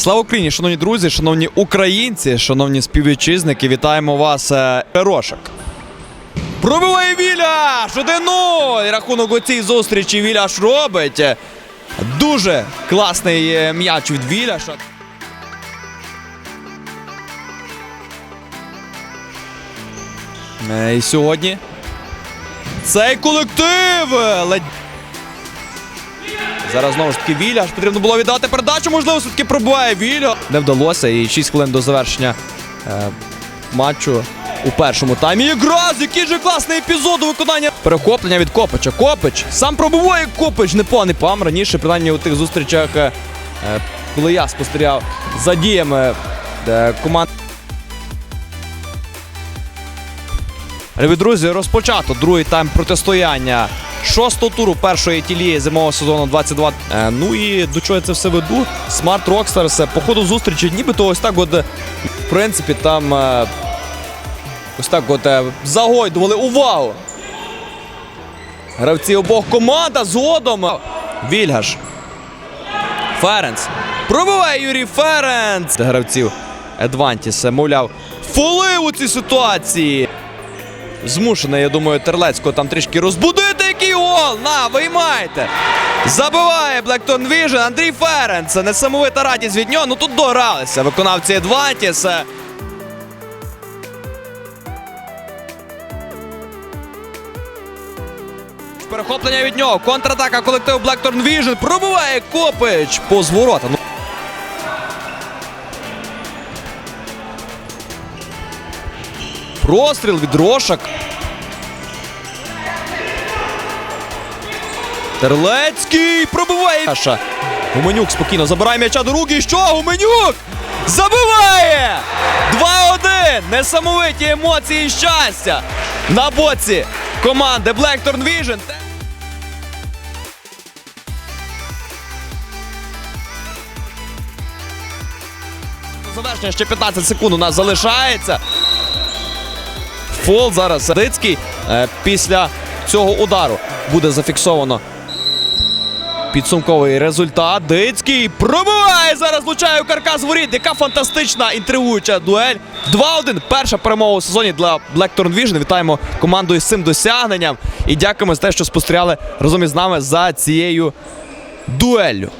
Слава Україні, шановні друзі, шановні українці, шановні співвітчизники, вітаємо вас, е, Пробиває Віляш! 1-0! І Рахунок у цій зустрічі Віляш робить. Дуже класний е, м'яч від Віляша. Е, І сьогодні цей колектив ледь Зараз знову ж таки Віля. Потрібно було віддати передачу. Можливо, все-таки пробиває Віля. Не вдалося. І 6 хвилин до завершення е, матчу у першому таймі. Якраз який же класний епізод у виконання. Перехоплення від Копича. Копич сам пробиває Копич. Непоганий пам. Раніше, принаймні у тих зустрічах, е, е, коли я спостерігав за діями е, команд. Любі друзі, розпочато другий тайм протистояння шостого туру першої тілії зимового сезону 22. Е, ну і до чого я це все веду? Smart Rockstars е, по ходу зустрічі, нібито ось так от, е, в принципі, там ось так от загойдували увагу. Гравці обох команд, а згодом Вільгаш. Ференц. Пробиває Юрій Ференц. Гравців Едвантіс, мовляв, фоли у цій ситуації. Змушений, я думаю, Терлецького там трішки розбудити. Який гол! На, виймайте! Забиває Блектон Віжен Андрій Ференц. Несамовита радість від нього. Ну тут догралися. Виконавці Едвантіс. Перехоплення від нього. Контратака колективу Blackthorn Vision. Пробиває Копич по зворота. Простріл від Рошак. Терлецький пробиває. Гуменюк спокійно забирає м'яча до руки. Що? Гуменюк! Забиває! 2-1! Несамовиті емоції і щастя на боці команди Blackthorn Vision. Завершення ще 15 секунд у нас залишається. Фол зараз Дицький е, після цього удару буде зафіксовано. Підсумковий результат. Дицький пробиває зараз влучає у каркас воріт. Яка фантастична інтригуюча дуель. 2-1. Перша перемога у сезоні для Blackthorn Vision. Вітаємо команду із цим досягненням. І дякуємо за те, що спостерігали разом із нами за цією дуеллю.